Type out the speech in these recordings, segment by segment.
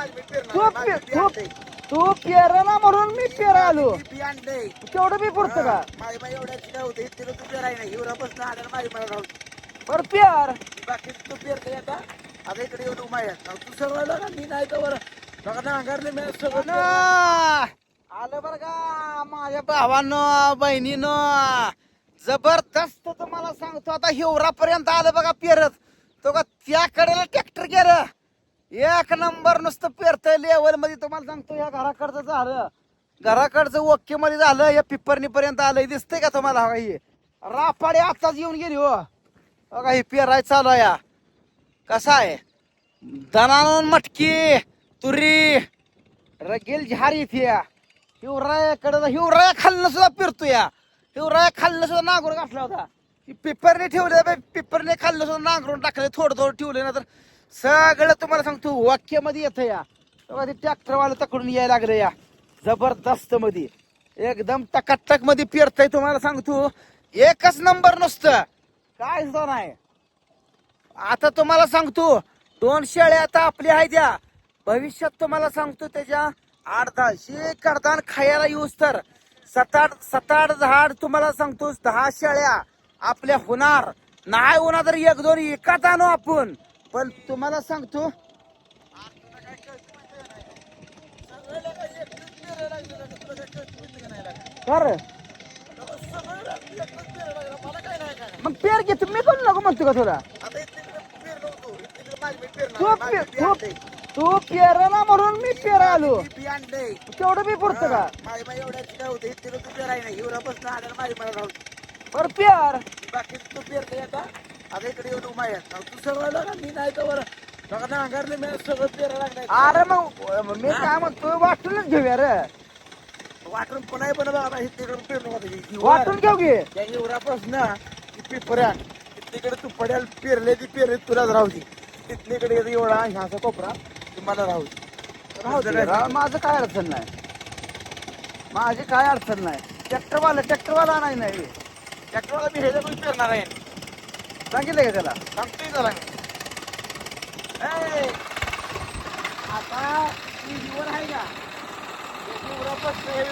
मी तू पेर ना म्हणून मी पेरा आलो मी. तेवढं बी पुरतं का? बर पेर. बाकी तू पेरते आता. आता इकडे आहे. आता तू सगळं लागा मी नाही तर बरं. बघा नांगरले मी सगळं न, आलं बर का माझ्या भावानं बहिणीनं. जबरदस्त तुम्हाला सांगतो आता हिवरापर्यंत आलं बघा पेरत. तो का त्या कडेला ट्रॅक्टर गेलं. एक नंबर नुसतं पेरतं लेवलमध्ये. तुम्हाला सांगतो या घराकडचं झालं. घराकडचं ओके मध्ये झालं या पिपरणी पर्यंत आलंय. दिसतंय का तुम्हाला? हा हे. रापाडे आताच येऊन गेली हो. बघा ही पेराय चालू आहे या. कसा आहे? दनान मटकी तुरी रगेल झार इथे या. हिवरायाकडे हिवराया खाल्लं सुद्धा पिरतो या. हिवराया खाल्लं सुद्धा नांगरून घातला होता. पिपरने ठेवले बाई, खाल्लं सुद्धा नांगरून टाकले थोडं थोडं ठेवले ना तर सगळं तुम्हाला सांगतो वाक्यामध्ये येतं या. तेव्हा तकडून यायला लागले या. जबरदस्त मध्ये. एकदम टकाटकमध्ये पेरतय तुम्हाला सांगतो. एकच नंबर नुसतं. काय सुद्धा नाही. आता तुम्हाला सांगतो दोन शेळ्या आता आपल्या आहे त्या भविष्यात तुम्हाला सांगतो त्याच्या आठ दहाशे अर्धान खायला येऊस तर. सताड सताड झाड तुम्हाला सांगतो दहा शेळ्या आपल्या होणार. नाही होणार तर एक दोन एकाच आणू आपण. पण तुम्हाला सांगतो कर. मग पेर घे तुम्ही पण नको म्हणतो का थोडा तू पे- तू तू पेर ना म्हणून मी पेरा आलो. मी तेवढं बी पुरतं का? माझी बाई एवढ्याची काय होते तिला तू पेराय नाही युरोपासून आल्याला माझी मला राहू बरं पेर. बाकी तू पेरते आता? आता इकडे येऊन आहे. आता तू सगळं लागा मी नाही तर बरं. बघा नांगरले मी सगळं पेरा अरे मग मी काय म्हणतो वाटूनच घेऊया रे. वाटून पुन्हा पण बघा हे तिकडून पेरणं होतं. वाटून घेऊ घे त्या युवरापासून ती पिपऱ्या तिकडे तू पड्याल पेरले ती पेरले तुलाच राहू तिथलीकडे येतो एवढा ह्याचा कोपरा ती मला राहू दे. राहू दे, माझं काय अडचण नाही. माझी काय अडचण नाही. ट्रॅक्टरवाला ट्रॅक्टरवाला नाही नाही. ट्रॅक्टरला मी ह्याच्यातून पेरणार आहे. सांगितलं का त्याला? सांगतोय त्याला मी. ए, आता ती हिवर आहे का?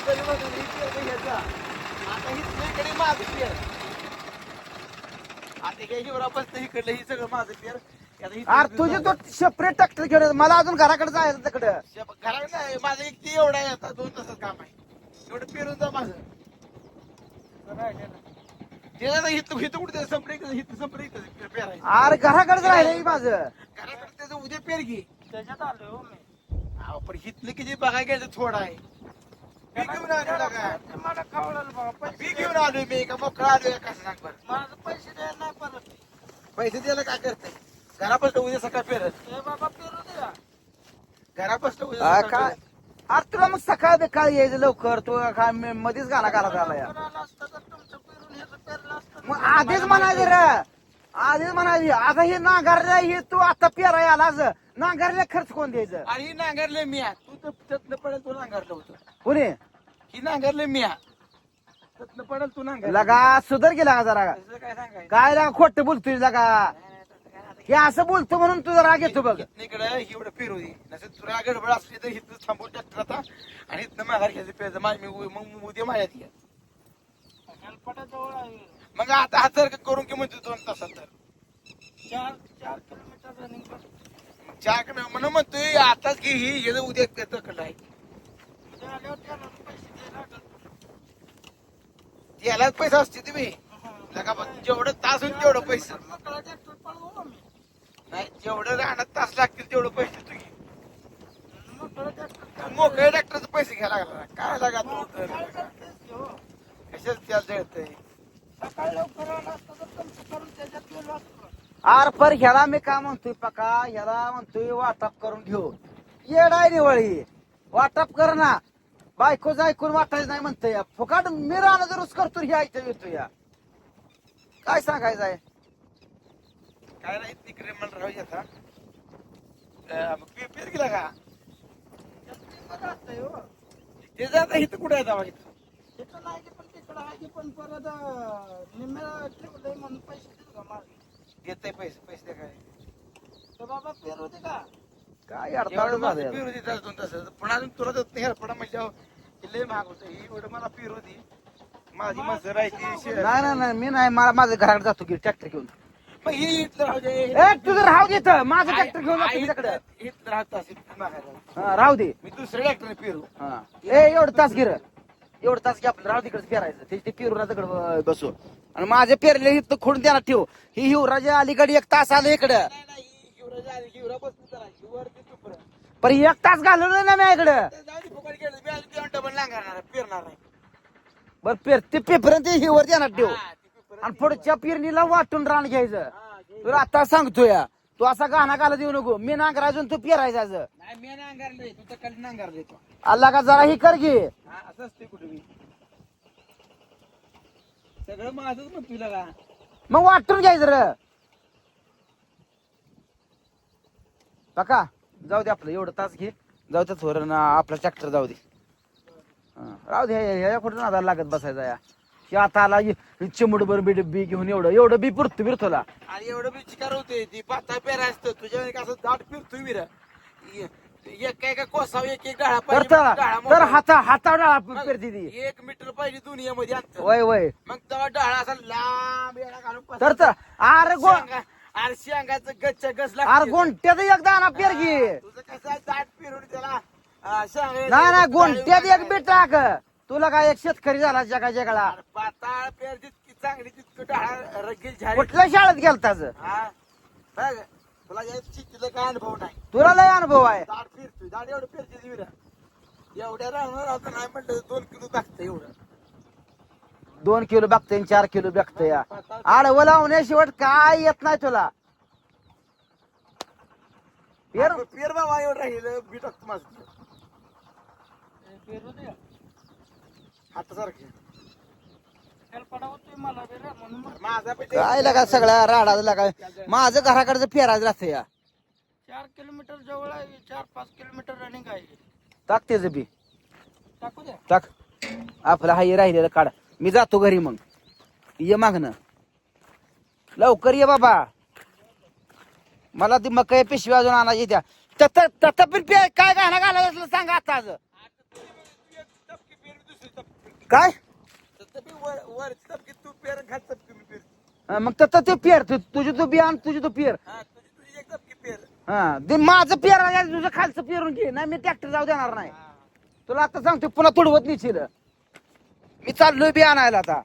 तरी. आता ही माझं पेर आता इकडलं ही सगळं माझं पेर आता ही अरे तुझे तो सेपरेट ट्रॅक्टर घेऊन. मला अजून घराकडे जायचं तिकडं. घराकडे नाही माझं एक ते एवढा आहे आता दोन तासात काम आहे. एवढं पेरून जा माझं ते कुठे हिथं संपरे इथं पेरायचं अरे घराकडेच माझं. घराकडे त्याचं उद्या पेर घे. त्याच्यात आलो हो पण हिथलं किती बघायला घ्यायचं थोडं आहे. मी घेऊन आलो काय मला बाबा मी घेऊन आलोय मी का मोकळा आलोय कसं सांग बरं माझं पैसे द्यायला नाही परत. पैसे द्यायला काय करते घरापासून उद्या सकाळ पेरत. हे बाबा पेरू द्या. घरापासून उद्या सकाळ काय? पेरत. अरे तुला मग सकाळ बेकाळ यायचं लवकर. तू काय म- मध्येच गाणं घालत आला या असतं तर पेरून ह्याचं पेरलं असतं मग आधीच म्हणायचं रे. आधीच म्हणायची. आता हे नांगरल्या हे तू आता पेराय आलाच नांगरल्या खर्च कोण द्यायचं? आणि ही नांगरले मी. तू तर त्यातनं पडेल तू नांगरलं होतं. कोणी? ही नांगरले मी आहे. त्यातनं पडेल तू नांगर लगा सुधर गेला का जरा? काय सांगायचं? काय लागा खोट बोलतोय लगा? हे असं बोलतो म्हणून तुझा राग येतो बघ. इकडे एवढं पेरू दे. नसेल तुला गडबड असली तर इथं थांबून ट्रॅक्टर आता आणि इथनं माघार घ्यायचं पेरचं माझी मी उ- मग उद्या माझ्यात ये. आहे. मग आता हा जर करून की म्हणजे दोन तासात तर. चार चार किलोमीटर रनिंग चार किलो म्हणून म्हणतोय आताच घे ही गेलं उद्या तकडलं आहे. आल्यावर त्याला पैसे द्यायला लागेल. यालाच पैसा असते तुम्ही. लगा बा, जेवढं तास होईल तेवढं पैसे. मोकळा ट्रॅक्टर पळवू आम्ही. नाही जेवढं राहण्यात तास लागतील तेवढं पैसे तू घे मोकळा ट्रॅक्टर मोकळ्या डॉक्टरचे पैसे घ्यायला लागला. काय लागा तू तर काय करतेस की हो? कशाच त्याला जळतंय? सकाळी लवकर आला असतं तर तुमचं करून त्याच्यात गेलो असतो. आर पर ह्याला मी काय म्हणतोय पका ह्याला म्हणतोय वाटप करून घेऊ. येडाय निवळी. वाटप कर ना. बायकोच ऐकून वाटायचं नाही म्हणतोय. या. फुकाट मी राहणं जरूच करतो हे ऐकतो येतो या काय सांगायचं आहे? काय नाही तिकडे मला राहू पेर गेला का? हो. ते जाता इथं कुठे जावा इथं? तिथं नाही की आहे की पण परत म्हणून पैसे देऊ का माझे पैसे पैसे काय. तर बाबा पेरू दे का? काय एवढं अडथळा झालं पिरू देत अजून तसं पण अजून तुला देत नाही हेरपडा हे लय महाग होतं. ही एवढं मला पिरू दे. माझी मजर आहे ती शे- नाही नाही नाही मी नाही मला माझ्या घराकडे जातो की ट्रॅक्टर घेऊन. मग ही इथलं राहू दे. ए तुझं राहू दे इथं. माझं ट्रॅक्टर घेऊन जातो आई- तुझ्याकडे. इथलं- इथलं राहत असेल मागायला. हा, राहू दे. मी दुसऱ्या ट्रॅक्टर पिरू हा. ए एवढं तास गिर एवढं तास घे आपलं राहू तिकडे पेरायचं. ते ते पेरून तिकडे बसू. आणि माझे पेरले इथं खोडून त्याला ठेव. ही हिवराच्या अलीकडे एक तास आलं इकडं. नाही नाही ही हिवरा आली बसली ते. पण एक तास घालवलं ना मी इकडं. ते जाऊ दे फुकट गेलं मी अजून दोन डबल नांगरणार पेरणार आहे बर पेर ते पेपर ते हिवर देणार ठेव. हा, ते पेपर- आणि पुढच्या पेरणीला वाटून रान घ्यायचं. हा, घे. तुला आता सांगतोय तू असा गाणा घालत देऊ नको. मी आणि तू पेरायचा नाही मी नांगरले तू तर खाली नांगरले तो अल्ला का जरा ही कर घे हा असं असते कुठे मी सगळं माझंच मग तुला का मग वाटून घ्यायचं र. काका जाऊ दे आपलं एवढं तास घे. जाऊ दे थोडं ना आपला ट्रॅक्टर जाऊ दे. हा, राहू दे ह्या कुठं नादाला लागत बसायचा या. हे आता आला चिमडभर बी बी घेऊन एवढं एवढं बी पुरतो बिरतोला आणि एवढं बी चिकार होते ती पाता पेरा असतं तुझ्या एक असं दाट फिरतोय विरा एक काय काय कोसाव एक एक डाळा तर पाहिजे, तर डाळा तर मोठा. हाता हातावडा मग पेरती ती. एक मीटर पाहिजे दुनियामध्ये आणतं वय वय. मग तेव्हा डाळा असा लांब येडा घालून तर पसरतो. तर अरे गो शेंगा- अरे शेंगाचं गच्च गच अरे लागते. गोंट्यात एक दाना पेर घे तुझं कसं आहे, दाट फिरून त्याला शेंगा- नाही नाही गोंट्यात डाळी एक बी टाक. तुला काय एक शेतकरी झाला जगा जगाला अरे पाताळ पेर जितकी चांगली तितकं डाळा रगील झाली? कुठल्या शाळेत गेलताच हा? बघ तुला या शेतीला काय अनुभव नाही. तुला लय अनुभव आहे. फिरतोय एवढं फिरते विरा एवढ्या राहणार आता नाही म्हटलं दोन किलो टाकतं एवढं. दोन किलो बघते चार किलो बघते या आडवं लावण्याशिवाय काय येत नाही तुला. पेर बाबा एवढं राहिलं मी टाकतो माझं. पेरू दे हातासारखं कल्पना होतोय मला बी रे, म्हणून मग माझा पण काय लागा सगळ्या राडाच लागा? माझं घराकडचं पेरायचं लागतं या. चार किलोमीटर जवळ आहे चार पाच किलोमीटर रनिंग आहे. टाक त्याचं बी. टाकू द्या. टाक. आपलं हाय राहिलेलं काढ. मी जातो घरी मग. ये मागणं लवकर ये बाबा. मला ती मकई पिशवी अजून आणायची त्या. तत तत पण पे- काय गाणं घालायचं असलं सांगा आता आज काय? हा, मग तत ते पेर तु- तुझी तू बी आण तुझी तू पेर. हा हा माझं पेर तुझं खालचं पेरून घे नाही मी ट्रॅक्टर जाऊ देणार नाही. तुला आता सांगतो पुन्हा तुडवत नेशील मी चाललोय बी आणायला आता.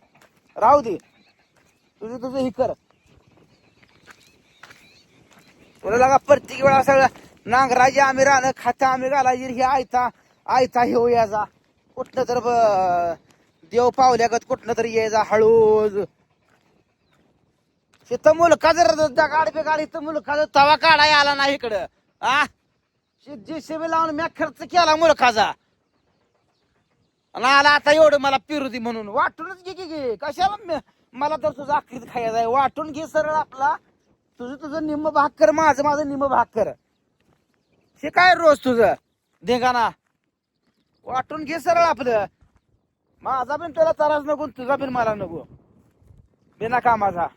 राहू दे. तुझं तुझं ही कर. तुला लागा प्रत्येक वेळा सगळं नांगराजी आम्ही राहणं खाता आम्ही घालायची हे आयता आयता हे याचा. कुठनं तर ब- देव पावल्यागत कुठनं तरी यायचा हळू तिथं मुलका जर गाडबे गाडी इथं मुलका जर तवा काढाय आला नाही इकडं. आ? जेसीबी लावून मी खर्च केला मुलखाचा आणि आला आता एवढं मला पिरू दे म्हणून. वाटूनच घे की घे कशाला मला तर तुझं आखरीत खायचं आहे. वाटून घे सरळ आपला. तुझं तुझं निम्म भाग कर माझं माझं निम्म भाग कर. हे काय रोज तुझं? ना वाटून घे सरळ आपलं. माझा पण तुला त्रास नको तुझा पण मला नको. बिना कामाचा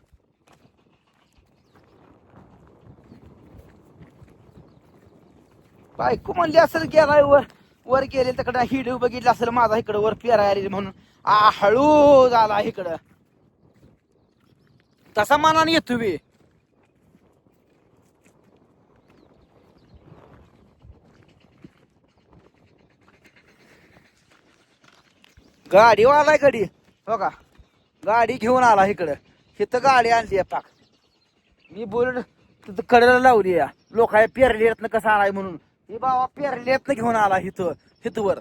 बायको म्हणली असेल गेलाय वर वर गेले तिकडं हिडीव बघितलं असेल माझा इकडं वर पेराय म्हणून. आ हळू झाला इकडं. तसा मनाने येतो बी. गाडीवाला गडी हो का? गाडी घेऊन आला इकडं. इथं गाडी आणली आहे पाक. मी बोल तिथं कडेला लावली या लोक पेरली येत कसं आलाय म्हणून. ही बाबा पेरली घेऊन आला इथं इथवर.